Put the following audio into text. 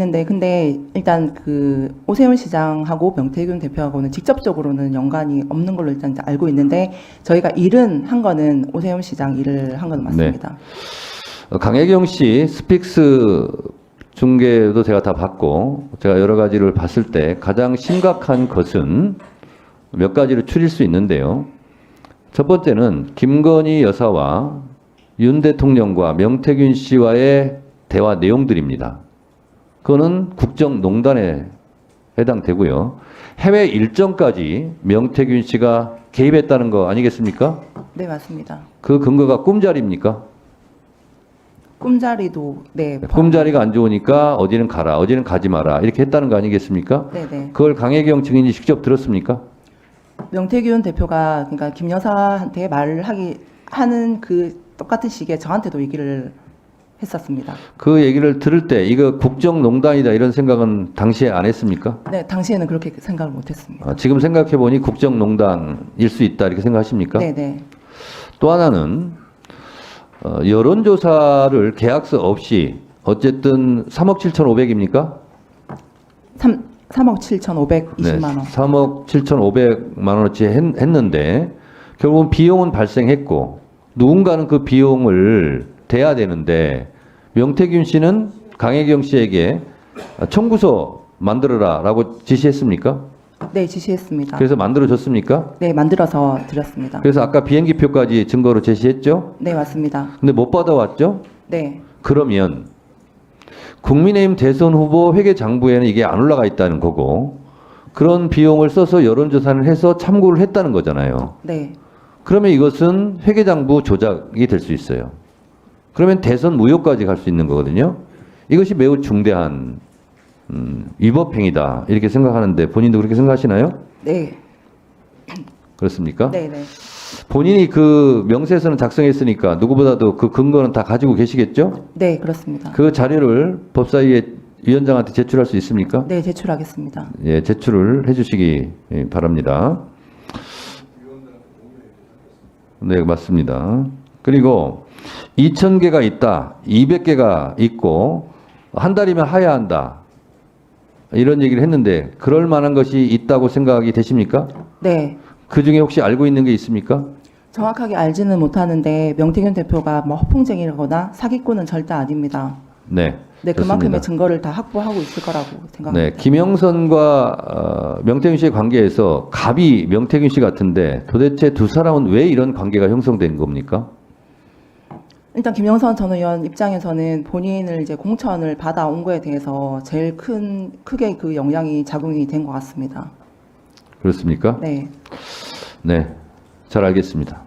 있는데 근데 일단 그 오세훈 시장하고 명태균 대표하고는 직접적으로는 연관이 없는 걸로 일단 알고 있는데 저희가 일은 한 거는 오세훈 시장 일을 한 건 맞습니다. 어, 강혜경 씨 스픽스 중계도 제가 다 봤고 제가 여러 가지를 봤을 때 가장 심각한 것은 몇 가지를 추릴 수 있는데요. 첫 번째는 김건희 여사와 윤 대통령과 명태균 씨와의 대화 내용들입니다. 그거는 국정농단에 해당되고요. 해외 일정까지 명태균 씨가 개입했다는 거 아니겠습니까? 네 맞습니다. 그 근거가 꿈자리입니까? 꿈자리도 네. 꿈자리가 안 좋으니까 어디는 가라, 어디는 가지 마라 이렇게 했다는 거 아니겠습니까? 네네. 그걸 강혜경 증인이 직접 들었습니까? 명태균 대표가 그러니까 김 여사한테 말을 하기 하는 그 똑같은 시기에 저한테도 얘기를 했었습니다. 그 얘기를 들을 때 이거 국정농단이다 이런 생각은 당시에 안 했습니까? 네 당시에는 그렇게 생각을 못했습니다. 아, 지금 생각해 보니 국정농단일 수 있다 이렇게 생각하십니까? 네 네. 또 하나는 어, 여론조사를 계약서 없이 어쨌든 3억 7,500입니까? 3 3억 7,520만 원. 3억 7,500만 원어치 했, 했는데 결국은 비용은 발생했고 누군가는 그 비용을 대야 되는데 명태균 씨는 강혜경 씨에게 청구서 만들어라라고 지시했습니까? 네 지시했습니다. 그래서 만들어 줬습니까? 네 만들어서 드렸습니다. 그래서 아까 비행기 표까지 증거로 제시했죠? 네 맞습니다. 근데 못 받아왔죠? 네 그러면 국민의힘 대선 후보 회계 장부에는 이게 안 올라가 있다는 거고 그런 비용을 써서 여론조사를 해서 참고를 했다는 거잖아요. 네. 그러면 이것은 회계 장부 조작이 될 수 있어요. 그러면 대선 무효까지 갈 수 있는 거거든요. 이것이 매우 중대한 음, 위법 행위다 이렇게 생각하는데 본인도 그렇게 생각하시나요? 네. 그렇습니까? 네, 네. 본인이 그 명세서는 작성했으니까 누구보다도 그 근거는 다 가지고 계시겠죠? 네, 그렇습니다. 그 자료를 법사위의 위원장한테 제출할 수 있습니까? 네, 제출하겠습니다. 예, 제출을 해주시기 예, 바랍니다. 네, 맞습니다. 그리고 2,000개가 있다, 200개가 있고 한 달이면 하야한다. 이런 얘기를 했는데 그럴 만한 것이 있다고 생각이 되십니까? 네. 그 중에 혹시 알고 있는 게 있습니까? 정확하게 알지는 못하는데 명태균 대표가 뭐 허풍쟁이라거나 사기꾼은 절대 아닙니다. 네. 네. 그만큼의 증거를 다 확보하고 있을 거라고 생각합니다. 네, 김영선과 어, 명태균 씨의 관계에서 갑이 명태균 씨 같은데 도대체 두 사람은 왜 이런 관계가 형성된 겁니까? 일단 김영선 전 의원 입장에서는 본인을 이제 공천을 받아온 거에 대해서 제일 큰 크게 그 영향이 작용이 된 것 같습니다. 그렇습니까? 네. 네, 잘 알겠습니다.